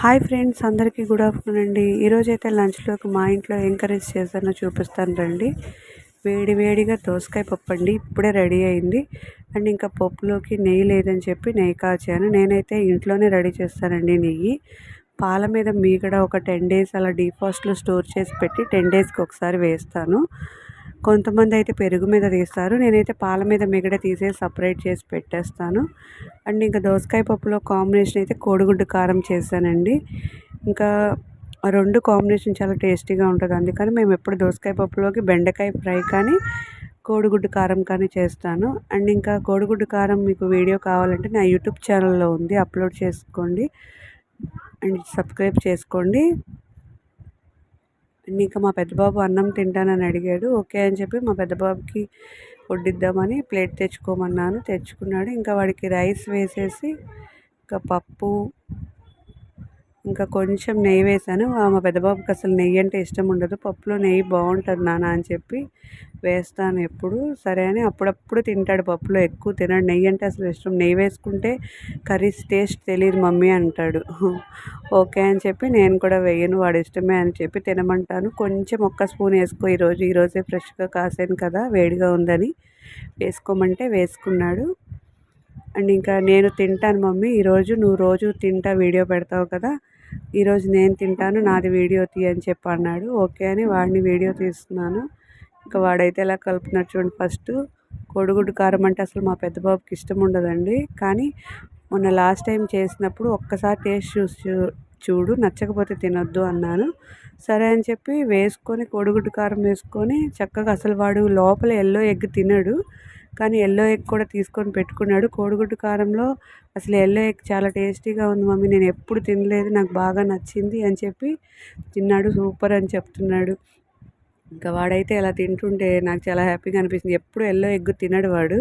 Hi friends అందరికీ good afternoon అండి. ఈరోజు అయితే లంచ్లోకి మా ఇంట్లో ఏం కర్రీస్ చేశానో చూపిస్తాను రండి. వేడి వేడిగా దోసకాయ పప్పు అండి ఇప్పుడే రెడీ అయింది. అండ్ ఇంకా పప్పులోకి నెయ్యి లేదని చెప్పి నెయ్యి కాచాను. నేనైతే ఇంట్లోనే రెడీ చేస్తానండి నెయ్యి. పాల మీద మీగడ ఒక టెన్ డేస్ అలా డీఫాస్ట్లో స్టోర్ చేసి పెట్టి టెన్ డేస్కి ఒకసారి వేస్తాను. కొంతమంది అయితే పెరుగు మీద తీస్తారు. నేనైతే పాల మీద మిగడ తీసేసి సపరేట్ చేసి పెట్టేస్తాను. అండ్ ఇంకా దోసకాయ పప్పులో కాంబినేషన్ అయితే కోడిగుడ్డు కారం చేశానండి. ఇంకా రెండు కాంబినేషన్ చాలా టేస్టీగా ఉంటుంది. అందుకని మేము ఎప్పుడు దోసకాయ పప్పులోకి బెండకాయ ఫ్రై కానీ కోడిగుడ్డు కారం కానీ చేస్తాను. అండ్ ఇంకా కోడిగుడ్డు కారం మీకు వీడియో కావాలంటే నా యూట్యూబ్ ఛానల్లో ఉంది. అప్లోడ్ చేసుకోండి. అండ్ సబ్స్క్రైబ్ చేసుకోండి. ఇంకా మా పెద్దబాబు అన్నం తింటానని అడిగాడు. ఓకే అని చెప్పి మా పెద్దబాబుకి వడ్డిద్దామని ప్లేట్ తెచ్చుకోమన్నాను. తెచ్చుకున్నాడు. ఇంకా వాడికి రైస్ వేసేసి ఇంకా పప్పు ఇంకా కొంచెం నెయ్యి వేసాను. మా పెద్దబాబుకి అసలు నెయ్యి అంటే ఇష్టం ఉండదు. పప్పులో నెయ్యి బాగుంటుంది నాన్న అని చెప్పి వేస్తాను ఎప్పుడు. సరే అని అప్పుడప్పుడు తింటాడు పప్పులో ఎక్కువ తినడు. నెయ్యి అంటే అసలు ఇష్టం. నెయ్యి వేసుకుంటే కర్రీస్ టేస్ట్ తెలియదు మమ్మీ అంటాడు. ఓకే అని చెప్పి నేను కూడా వేయను వాడు ఇష్టమే అని చెప్పి తినమంటాను. కొంచెం ఒక్క స్పూన్ వేసుకో ఈరోజు. ఈరోజే ఫ్రెష్గా కాసాను కదా వేడిగా ఉందని వేసుకోమంటే వేసుకున్నాడు. అండ్ ఇంకా నేను తింటాను మమ్మీ. ఈరోజు నువ్వు రోజు తింటా వీడియో పెడతావు కదా. ఈరోజు నేను తింటాను నాది వీడియో తీ అని చెప్పి అన్నాడు ఓకే అని వాడిని వీడియో తీస్తున్నాను. ఇంకా వాడైతే ఎలా కలుపుతున్నాడు చూడండి ఫస్ట్. కోడిగుడ్డు కారం అంటే అసలు మా పెద్ద బాబుకి ఇష్టం ఉండదండి. కానీ మొన్న లాస్ట్ టైం చేసినప్పుడు ఒక్కసారి టేస్ట్ చూసి చూడు నచ్చకపోతే తినొద్దు అన్నాను. సరే అని చెప్పి వేసుకొని కోడిగుడ్డు కారం వేసుకొని చక్కగా అసలు వాడు లోపల ఎల్లో ఎగ్ తినడు. కానీ ఎల్లో ఎగ్ కూడా తీసుకొని పెట్టుకున్నాడు. కోడిగుడ్డు కారంలో అసలు ఎల్లో ఎగ్ చాలా టేస్టీగా ఉంది మమ్మీ. నేను ఎప్పుడు తినలేదు నాకు బాగా నచ్చింది అని చెప్పి తిన్నాడు. సూపర్ అని చెప్తున్నాడు. ఇంకా వాడైతే అలా తింటుంటే నాకు చాలా హ్యాపీగా అనిపిస్తుంది. ఎప్పుడు ఎల్లో ఎగ్ తినడు వాడు.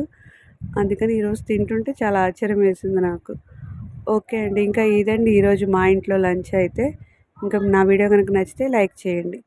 అందుకని ఈరోజు తింటుంటే చాలా ఆశ్చర్యం వేసింది నాకు. ఓకే అండి ఇంకా ఇదండి ఈరోజు మా ఇంట్లో లంచ్ అయితే. ఇంకా నా వీడియో కనుక నచ్చితే లైక్ చేయండి.